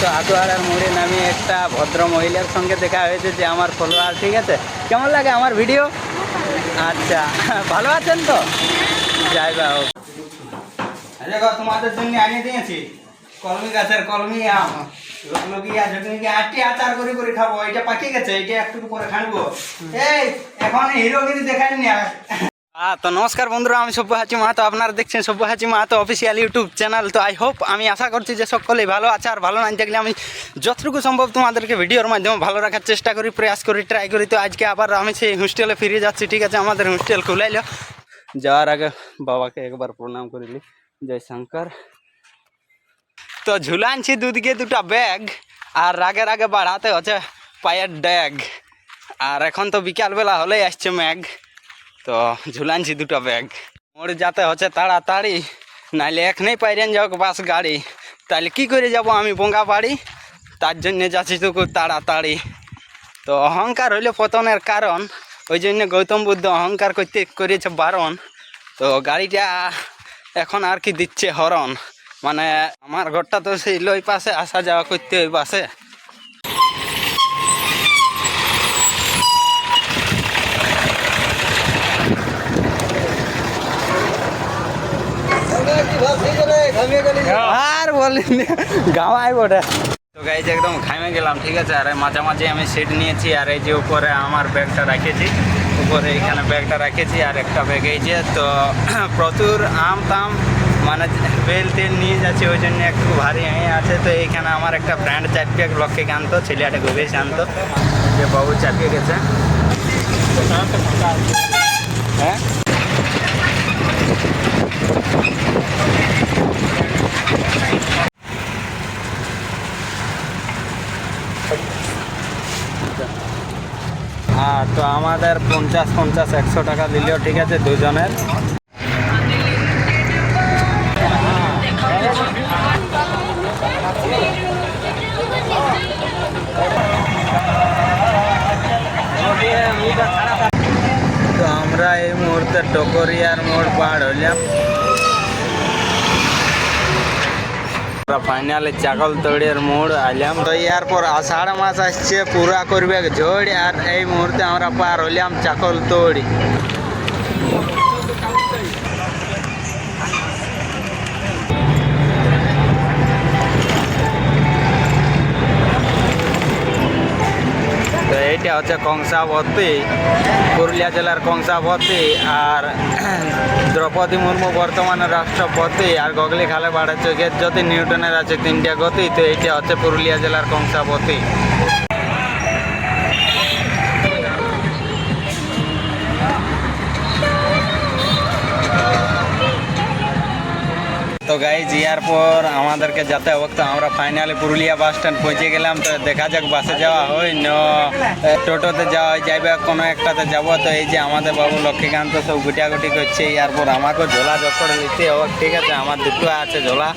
তো হাতুয়াড়ার মোড়ে নামিয়ে একটা ভদ্র মহিলার সঙ্গে দেখা হয়েছে যে আমার ফলোয়ার ঠিক আছে? কেমন লাগে আমার ভিডিও আচ্ছা ভালো আছেন তো? যাই বা হোক। দেখো তোমাদের জন্য আনিয়ে দিয়েছি। কলমি গাছের কলমি আম আটটি আচার করে করে খাব। এটা পাকিয়ে গেছে এটা একটু পরে খানবো। এই এখন হিরোগিরি দেখাই না। হ্যাঁ তো নমস্কার বন্ধুরা, আমি সব্যহাচি মাহাতো। আপনারা দেখছেন Sabyasachi Mahato official YouTube channel তো আই হোপ আমি আশা করছি যে সকলেই ভালো আছে আর ভালো না থাকলে আমি যতটুকু সম্ভব তোমাদেরকে ভিডিওর মাধ্যমে ভালো রাখার চেষ্টা করি, প্রয়াস করি ট্রাই করি। তো আজকে আবার আমি সেই হোস্টেলে ফিরে যাচ্ছি, ঠিক আছে? আমাদের হোস্টেল খুলাইলো যাওয়ার আগে বাবাকে একবার প্রণাম করিলি জয় শঙ্কর। তো ঝুলানছি দুদিকে দুটা ব্যাগ আর রাগের আগে বাড়াতে হচ্ছে পায়ের ড্যাগ। আর এখন তো বিকালবেলা হলেই আসছে ম্যাগ। তো ঝুলানছি দুটো ব্যাগ। মোর যাতে হচ্ছে তাড়াতাড়ি, নাইলে এখনই পাইরেন যাও বাস গাড়ি। তাহলে কি করে যাব আমি বঙ্গা বাড়ি? তার জন্য যাচ্ছি তো তাড়াতাড়ি। তো অহংকার হইলে পতনের কারণ, ওই জন্য গৌতম বুদ্ধ অহংকার করতে করেছে বারণ। তো গাড়িটা এখন আর কি দিচ্ছে হরণ। মানে আমার ঘরটা তো সেই লই পাশে, আসা যাওয়া করতে ওই পাশে। আর বলেন গাওয়াই বটে। তো গাইজ একদম ঘামে গেলাম ঠিক আছে? আর মাঝামাঝি আমি সিট নিয়েছি আর এই যে উপরে আমার ব্যাগটা রেখেছি। উপরে এখানে ব্যাগটা রেখেছি আর একটা ব্যাগ এই যে তো প্রচুর আম টাম মানে বেল তেল নিয়ে যাচ্ছে ওই জন্য একটু ভারী হয়ে আছে। তো এইখানে আমার একটা ফ্রেন্ড চাপিয়ে লক্ষ্যে আনতো ছেলেটা ঘুরে আনতো যে বাবু চাপিয়ে গেছে হ্যাঁ? হ্যাঁ তো আমাদের পঞ্চাশ পঞ্চাশ, একশো টাকা দিলেও ঠিক আছে দুজনের। তো আমরা এই মুহূর্তে টকরিয়ার মোড় পার হইলাম। ফাইনালি চাকল তৈরির মোড় আইলাম। তো ইয়ার পর আষাঢ় মাস আসছে, পুরা করবে ঝড় আর এই মুহূর্তে আমরা পার হইলাম চাকল তড়ি তো এইটা হচ্ছে কংসাবতী, পুরুলিয়া জেলার কংসাবতী আর দ্রৌপদী মুর্মু বর্তমানে রাষ্ট্রপতি আর গগলি খালে বাড়ার চোখের যদি নিউটনের আছে তিনটা গতি, তো এইটা হচ্ছে পুরুলিয়া জেলার কংসাবতী। তো ইয়ার পর আমাদেরকে যেতে হোক আমরা ফাইনালি পুরুলিয়া বাস স্ট্যান্ড পৌঁছে গেলাম, তো দেখা যাক বাসে যাওয়া হয় ন। টোটোতে যাওয়া যাইবে কোনো একটাতে যাব, তো এই যে আমাদের বাবু লক্ষ্মীকান্ত সব গুটাগুটি করছে, ইয়ার পর আমাকেও ঝোলা জকড় নিতে হোক ঠিক আছে, আমার দুটো আছে ঝোলা।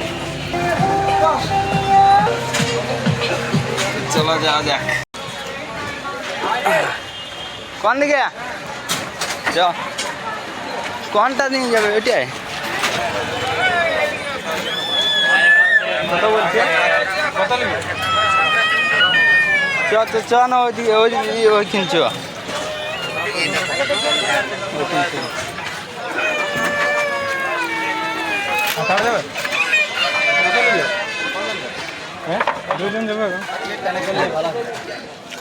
চলো যাওয়া যাক। কোন দিকে? চ কোনটা নিয়ে যাবে ওইটাই? কত বলছে? কত নিবি চ চ চ না ওইদিকে ওই ওইখানে চ। হ্যাঁ?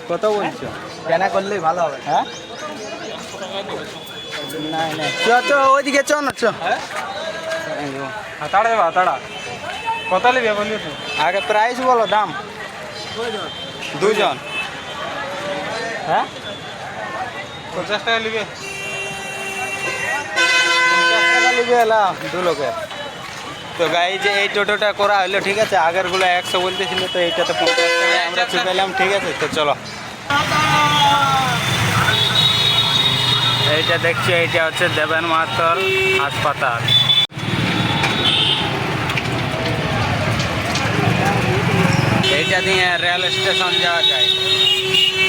কত বলছো? কেনা করলেই ভালো হবে। হ্যাঁ? নাই নাই। চ চ ওইদিকে চ না চ। হাতাড়া যাবে হাতাড়া কত নিবি বলি তুই আগে প্রাইস বলো দাম। দুজন হ্যাঁ? পঞ্চাশ টাকা নিবি পঞ্চাশ টাকা লিবে এলা দু লোকের। তো গাই যে এই টোটোটা করা হলো ঠিক আছে? আগেরগুলো একশো বলতেছিল তো এইটাতে পঞ্চাশ টাকা আমরা চুকাইলাম ঠিক আছে? তো চলো। এইটা দেখছি এইটা হচ্ছে দেবেন মাহাতর হাসপাতাল। এইটা দিয়ে রেল স্টেশন যাওয়া যায়,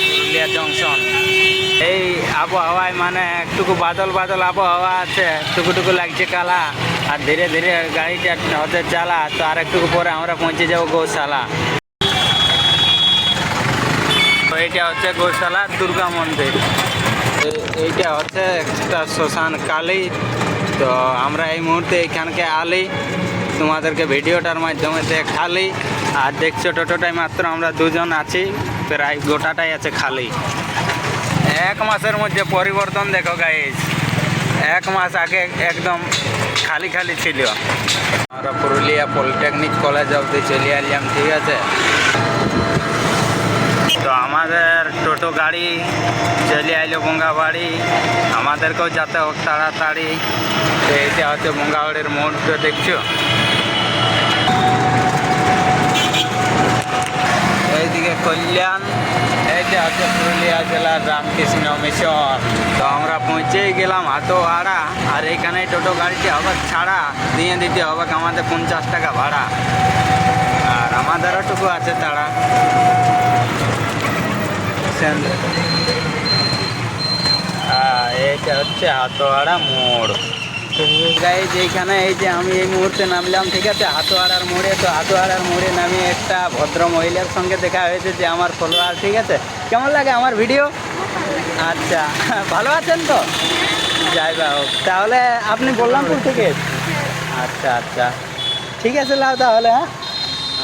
পুরুলিয়া জংশন এই আবহাওয়ায় মানে একটুকু বাদল বাদল আবহাওয়া আছে, টুকুটুকু লাগছে কালা, আর ধীরে ধীরে গাড়িটা হতে চালা, তো আর একটু পরে আমরা পৌঁছে যাব গৌশালা। তো এইটা হচ্ছে গৌশালা দুর্গা মন্দির। এইটা হচ্ছে একটা শ্মশান কালী, তো আমরা এই মুহূর্তে এখানকে আলি তোমাদেরকে ভিডিওটার মাধ্যমে দেখালি আর দেখছ টোটোটাই মাত্র আমরা দুজন আছি, প্রায় গোটাটাই আছে খালি। এক মাসের মধ্যে পরিবর্তন দেখো গাইজ এক মাস আগে একদম খালি খালি ছিল। আমরা পুরুলিয়া পলিটেকনিক কলেজ অবধি চলে আসলাম, ঠিক আছে? তো আমাদের টোটো গাড়ি চলে আইলো বঙ্গাবাড়ি আমাদেরকেও যাতে হোক তাড়াতাড়ি। এইটা হচ্ছে বঙ্গাবাড়ির মোড় তো দেখছ? কল্যাণ এইটা হচ্ছে পুরুলিয়া জেলার রামকৃষ্ণ মিশন। তো আমরা পৌঁছেই গেলাম হাতোয়াড়া আর এইখানে টোটো গাড়িটি হবে ছাড়া দিয়ে দিতে হবে আমাদের পঞ্চাশ টাকা ভাড়া। আর আমাদেরও টুকু আছে তারা এইটা হচ্ছে হাতোয়াড়া মোড়। এইখানে এই যে আমি এই মুহূর্তে নামলাম, ঠিক আছে? হাতোয়াড়ার মোড়ে, তো হাতোয়াড়ার মোড়ে নামি একটা ভদ্র মহিলার সঙ্গে দেখা হয়েছে যে আমার ফলোয়ার ঠিক আছে? কেমন লাগে আমার ভিডিও আচ্ছা ভালো আছেন তো? যাই হোক, তাহলে আপনি বললাম বললামপুর থেকে? আচ্ছা আচ্ছা। ঠিক আছে লাও তাহলে হ্যাঁ?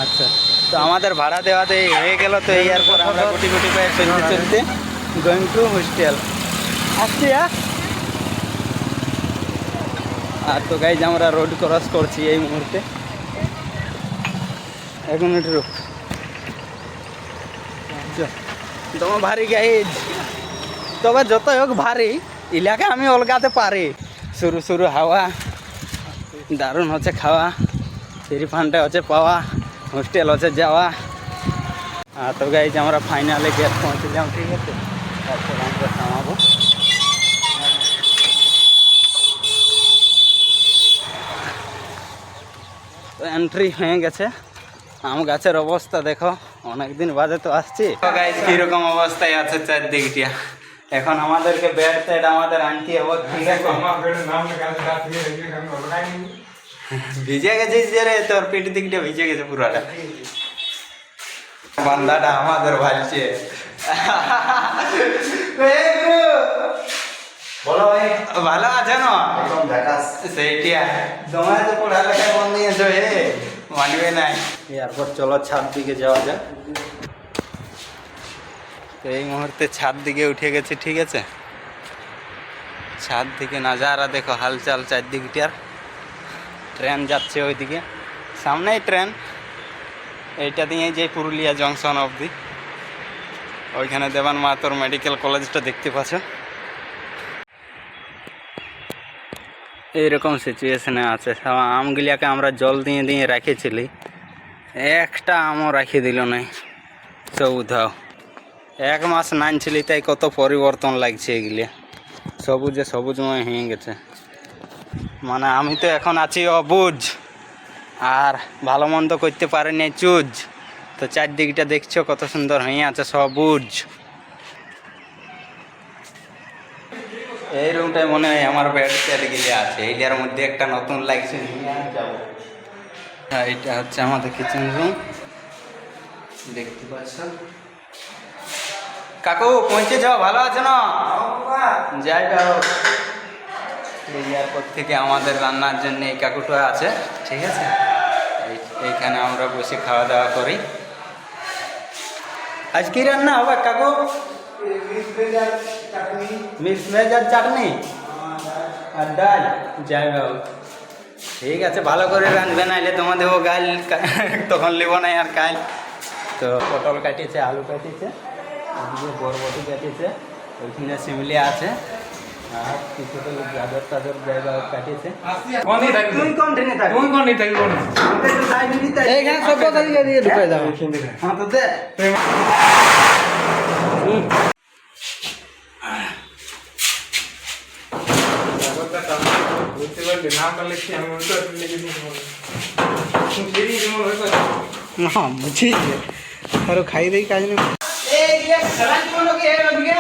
আচ্ছা তো আমাদের ভাড়া দেওয়াতে হয়ে গেল, তো এই এরপর আমরা গুটি গুটি পায়ে চলতে চলতে গোয়িং টু হোস্টেল আসছি হ্যাঁ? আর তো গাইজ আমরা রোড ক্রস করছি এই মুহূর্তে। এক মিনিট রুক। তোমার ভারী গাইজ। তবে যতই হোক ভারী এলাকা আমি অলগাতে পারি। শুরু শুরু হাওয়া। দারুণ হচ্ছে খাওয়া। ফ্রি ফান্ডে হচ্ছে পাওয়া। হোস্টেল হচ্ছে যাওয়া। আর তো গাইজ আমরা ফাইনালে গেট পৌঁছে যাও ঠিক আছে তারপর আমরা থামাবো তো এন্ট্রি হয়ে গেছে। আম গাছের অবস্থা দেখো অনেকদিন বাদে তো আসছি। কীরকম অবস্থায় আছে চারদিকটিয়া এখন আমাদেরকে ব্যাট সেট আমাদের আনতে হবে ঠিক আছে। ভিজে গেছিস যে রে তোর পিঠ দিকটা ভিজে গেছে পুরাটা। বান্দাটা আমাদের ভালছে। গুরু, বলো ভাই। ভালো আছে না? একদম ঝাকাস সেইটিয়া তোমার তো পড়ালেখা বন্ধ দিয়েছ হে। মানবে নাই। এরপর চলো ছাদ দিকে যাওয়া যাক। তো এই মুহূর্তে ছাদ দিকে উঠে গেছে ঠিক আছে? ছাদ দিকে নাজারা দেখো হালচাল চারদিকটার ট্রেন যাচ্ছে ওইদিকে। সামনেই ট্রেন। এইটা দিয়েই যে পুরুলিয়া জংশন অবধি। ওইখানে দেবান মাতর মেডিকেল কলেজটা দেখতে পাচ্ছ। এইরকম সিচুয়েশনে আছে। আমগুলিয়াকে আমরা জল দিয়ে দিয়ে রাখেছিলি। একটা আমও রাখি দিল নাই। সবুধাও এক মাস নানছিলি, তাই কত পরিবর্তন লাগছে এগুলিয়া সবুজে সবুজময় হয়ে গেছে। মানে আমি তো এখন আছি অবুজ। আর ভালো মন্দ করতে পারিনি চুজ। তো চারদিকটা দেখছ কত সুন্দর হয়ে আছে সবুজ। এই রুমটায় মনে হয় আমার বেড সেট গিলে আছে। এইটার মধ্যে একটা নতুন লাগছে যাব। হ্যাঁ এটা হচ্ছে আমাদের কিচেন রুম দেখতে পাচ্ছ? কাকু, পৌঁছে যাও, ভালো আছে না? যাই হোক এই এয়ারপোর্ট থেকে আমাদের রান্নার জন্য এই কাকুটা আছে, ঠিক আছে? এই- এইখানে আমরা বসে খাওয়া দাওয়া করি। আজ কি রান্না হবে কাকু? মিক্স ভেজ আর চাটনি? আর ডাল? যাই হোক। ঠিক আছে ভালো করে রাঁধবে নাইলে তোমাদের ও গাল তখন নেব না আর কাল। তো পটল কাটিয়েছে আলু কাটিয়েছে ওদিকে বরবটি কাটিয়েছে ওইখানে শিমলি আছে আর কিছু তো গাজর টাজর জায়গা কাটিয়েছে। থাকবি? তুই থাকবি? এইখানে সব কথা দিয়ে ঢুকে যাও হ্যাঁ? তো দে। বুঝতে পারলি নামটা লিখছি আমি উল্টো লিখে দিতে পারব বেরিয়ে যেমন হয়ে গেছে না বুঝি আরও খাই দেই কাজ নেই এই যে খেলা জীবন কি এই ওদিকে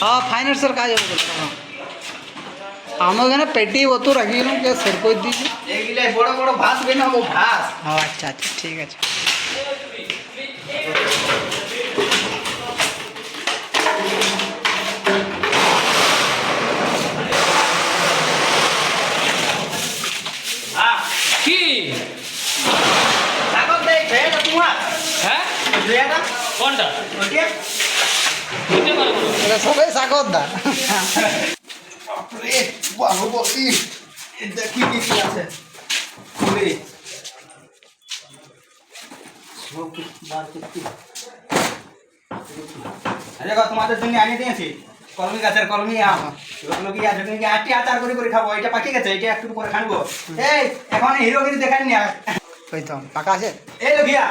হ্যাঁ ফাইন্যান্সের কাজ হবে বলছো, হ্যাঁ। আমার এখানে পেটি অত রাখিলাম কে সেট করে দিয়েছি এইগুলা বড় বড় ভাস বানাবো ভাস হ্যাঁ আচ্ছা আচ্ছা ঠিক আছে কি? কাগজ দেই ভেটা তোমার। হ্যাঁ? ভেটা কোনটা? ওকে দিতে পারব দা। বাপরে বাহু কি কি আছে? খুলে। সব আচ্ছা, তোমাদের জন্য আনিয়ে দিয়েছি। কলমি গাছের কলমি আম এগুলো কি আছে তুমি কি আটটি আচার করে করে খাব এটা পাকি গেছে এটা একটু পরে খানবো। এই এখন হিরোগিরি দেখানি না ওই তো পাকা আছে? এই লোকিয়া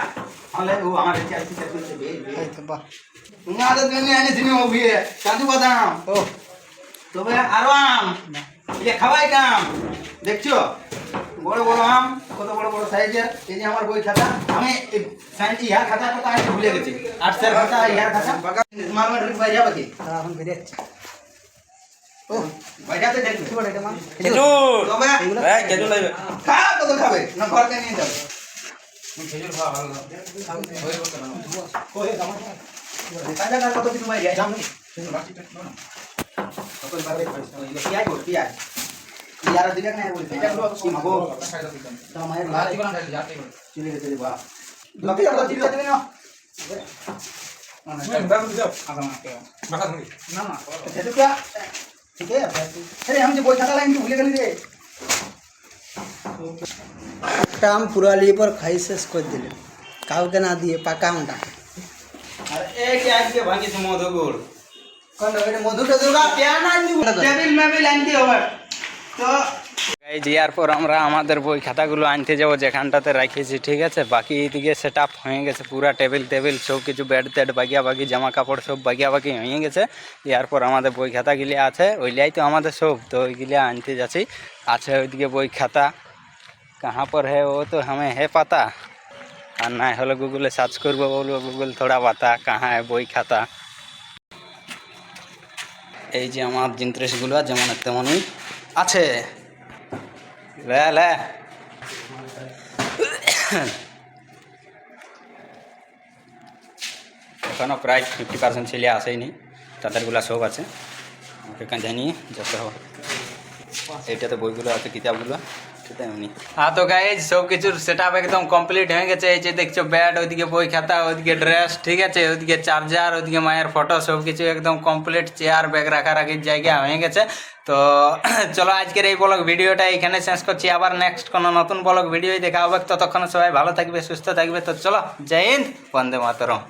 আমালে ও আমার চাল কি চাল করতে বে এই তো বাহ। তোমাদের জন্য আনিয়েছি ও বিয়ে কাজু বাদাম। ও। তবে আরও আম। এই খাওয়াই কাম। দেখছ? বড় বড় আম কত বড় বড় সাইজের এই যে আমার বই খাতা আমি সাইন্স ইহার খাতা কথা আমি ভুলে গেছি। আর্টসের খাতা ইহার খাতা। মারমার বাইরে যাবে কি এখন বেরিয়ে যাচ্ছে। ও বাইরেতে দেখবে। কি এটা মা? খেজুর। তবে এই খেজুর লাগবে। খা কত খাবে? না ঘরকে নিয়ে যাবে। কাজা কার কত কিছু বাইরে যাবে কত বাইরে क्या? আমি আম পুরা খাই শেষ করে দিলে কাউকে না দিয়ে পাকা আমটা মধুগুড় মধুটা দুর্গা আনলি টেবিল মেবিল আনতে হবে এরপর আমরা আমাদের বই খাতাগুলো আনতে যাব, যেখানটাতে রাখিয়েছি, ঠিক আছে? বাকি এদিকে সেট আপ হয়ে গেছে, পুরা টেবিল টেবিল সব কিছু ব্যাট ট্যাট বাগিয়া বাকি জামা কাপড় সব বাগিয়া বাকি হয়ে গেছে। ইয়ার পর আমাদের বই খাতাগুলি আছে ওইলাই তো আমাদের সব, তো ওইগুলি আনতে যাচ্ছি। আছে ওইদিকে বই খাতা। কাহা পর হে, ও তো হামে হে পাতা। আর না হলে গুগলে সার্চ করব, বলব গুগল থোড়া পাতা, কাহা বই খাতা। এই যে আমার জিনিসগুলো যেমন তেমনই। আছে। এখনও প্রায় ফিফটি পার্সেন্ট ছেলে আসেনি তাদেরগুলো সব আছে। আমাকে জানি, যত হোক এইটাতে বইগুলো আছে, কিতাবগুলো। হ্যাঁ তো গাইজ সব কিছুর সেট আপ একদম কমপ্লিট হয়ে গেছে। এই যে দেখছ ব্যাড ওইদিকে বই খাতা, ওইদিকে ড্রেস ঠিক আছে? ওইদিকে চার্জার ওইদিকে মায়ের ফটো সব কিছু একদম কমপ্লিট চেয়ার ব্যাগ রাখা রাখির জায়গা হয়ে গেছে। তো চলো আজকের এই ব্লগ ভিডিওটা এখানে শেষ করছি। আবার নেক্সট কোনো নতুন ব্লগ ভিডিও দেখা হবে। ততক্ষণ সবাই ভালো থাকবে, সুস্থ থাকবে। তো চলো, জয় হিন্দ, বন্দে মাতরম।